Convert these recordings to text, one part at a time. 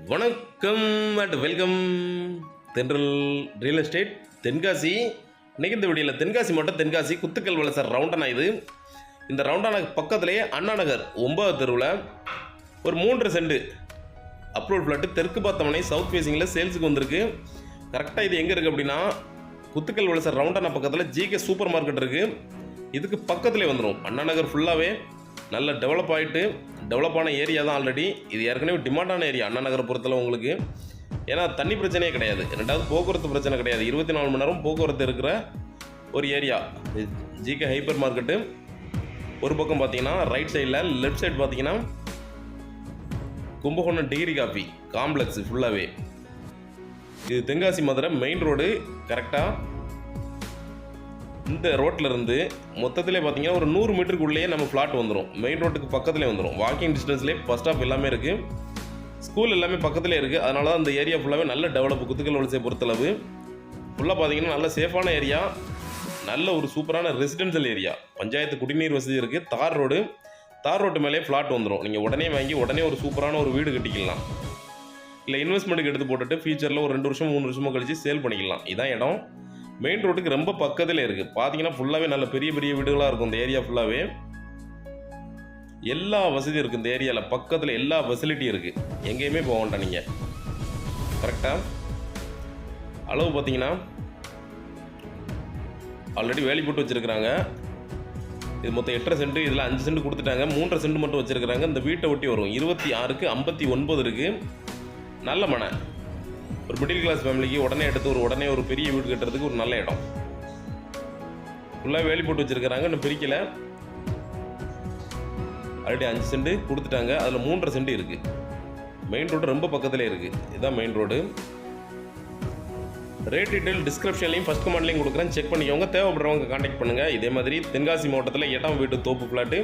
வணக்கம் and welcome Thendral real estate Tenkasi. இன்றைக்கி இந்த வீடியோவில் தென்காசி மட்டும் தென்காசி குத்துக்கல் வலசர் ரவுண்டனா இது. இந்த ரவுண்டான பக்கத்துலேயே அண்ணா நகர் ஒன்பது தெருவில் ஒரு மூன்று செண்டு அப்ரோட் ஃப்ளாட்டு தெற்கு பார்த்தமனை சவுத் ஃபேஸிங்கில் சேல்ஸுக்கு வந்திருக்கு. கரெக்டாக இது எங்கே இருக்குது அப்படின்னா குத்துக்கல் வலசர் ரவுண்டானா பக்கத்தில் ஜிகே சூப்பர் மார்க்கெட் இருக்குது இதுக்கு பக்கத்துலேயே வந்துடும் அண்ணா நகர் ஃபுல்லாகவே நல்ல டெவலப் ஆகிட்டு டெவலப்பான ஏரியா தான் ஆல்ரெடி இது ஏற்கனவே டிமாண்டான ஏரியா அண்ணா நகரை பொறுத்தளவு உங்களுக்கு. ஏன்னா தண்ணி பிரச்சனையே கிடையாது. ரெண்டாவது போக்குவரத்து பிரச்சனை கிடையாது. இருபத்தி நாலு மணி நேரம் போக்குவரத்து இருக்கிற ஒரு ஏரியா ஜிகே ஹைப்பர் மார்க்கெட்டு ஒரு பக்கம் பார்த்தீங்கன்னா ரைட் சைடில் லெஃப்ட் சைடு பார்த்தீங்கன்னா கும்பகோணம் டிகிரி காஃபி காம்ப்ளெக்ஸ் ஃபுல்லாகவே இது தென்காசி மதுரை மெயின் ரோடு கரெக்டாக இந்த ரோட்டில் இருந்து மொத்தத்திலே பார்த்தீங்கன்னா ஒரு நூறு மீட்டருக்குள்ளேயே நம்ம ஃப்ளாட் வந்துடும் மெயின் ரோட்டுக்கு பக்கத்துலேயே வந்துடும் வாக்கிங் டிஸ்டன்ஸ்லேயே பஸ் ஸ்டாப் எல்லாமே இருக்குது ஸ்கூல் எல்லாமே பக்கத்துலேயே இருக்குது அதனால தான் அந்த ஏரியா ஃபுல்லாகவே நல்ல டெவலப் குத்துக்கல் வளர்ச்சியை பொறுத்தளவு. ஃபுல்லாக பார்த்தீங்கன்னா நல்ல சேஃபான ஏரியா நல்ல ஒரு சூப்பரான ரெசிடென்ஷியல் ஏரியா பஞ்சாயத்து குடிநீர் வசதி இருக்குது தார் ரோடு. தார் ரோட்டு மேலே ஃப்ளாட் வந்துடும் நீங்கள் உடனே வாங்கி உடனே ஒரு சூப்பரான ஒரு வீடு கட்டிக்கலாம். இல்லை இன்வெஸ்ட்மெண்ட்டுக்கு எடுத்து போட்டுட்டு ஃபியூச்சரில் ஒரு ரெண்டு வருஷம் மூணு வருஷமோ கழிச்சு சேல் பண்ணிக்கலாம். இதான் இடம். மெயின் ரோட்டுக்கு ரொம்ப பக்கத்தில் இருக்குது பார்த்தீங்கன்னா ஃபுல்லாகவே நல்ல பெரிய பெரிய வீடுகளாக இருக்கும் இந்த ஏரியா ஃபுல்லாகவே எல்லா வசதியும் இருக்குது இந்த ஏரியாவில் பக்கத்தில் எல்லா ஃபெசிலிட்டியும் இருக்குது எங்கேயுமே போக வேண்டாம் நீங்கள் கரெக்டாக அளவு பார்த்தீங்கன்னா ஆல்ரெடி வேலி போட்டு வச்சுருக்குறாங்க. இது மொத்தம் எட்டரை சென்ட் இதில் அஞ்சு சென்ட் கொடுத்துட்டாங்க. மூன்றரை சென்ட் மட்டும் வச்சுருக்குறாங்க. இந்த வீட்டை ஒட்டி வரும். இருபத்தி ஆறுக்கு ஐம்பத்தி ஒன்பது இருக்குது நல்ல மனை. ஒரு மிடில் கிளாஸ் ஃபேமிலிக்கு உடனே எடுத்து ஒரு உடனே ஒரு பெரிய வீடு கட்டுறதுக்கு ஒரு நல்ல இடம். ஃபுல்லாக வேலி போட்டு வச்சுருக்கிறாங்க இன்னும் பிரிக்கல. ஆல்ரெடி அஞ்சு சென்ட் கொடுத்துட்டாங்க அதில் மூன்றரை சென்ட் இருக்குது மெயின் ரோடு ரொம்ப பக்கத்தில் இருக்குது இதுதான் மெயின் ரோடு ரேட் டீட்டெயில் டிஸ்கிரிப்ஷன்லையும் ஃபஸ்ட் கமெண்ட்லையும் கொடுக்குறேன். செக் பண்ணிக்கோங்க. தேவைப்படுறவங்க காண்டாக்ட் பண்ணுங்கள் இதே மாதிரி தென்காசி மாவட்டத்தில் இடம் வீட்டு தோப்பு ஃப்ளாட்டு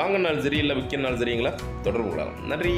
வாங்கினாலும் சரி இல்லை விற்கனாலும் சரிங்களா தொடர்பு கொள்ளலாம். நன்றி.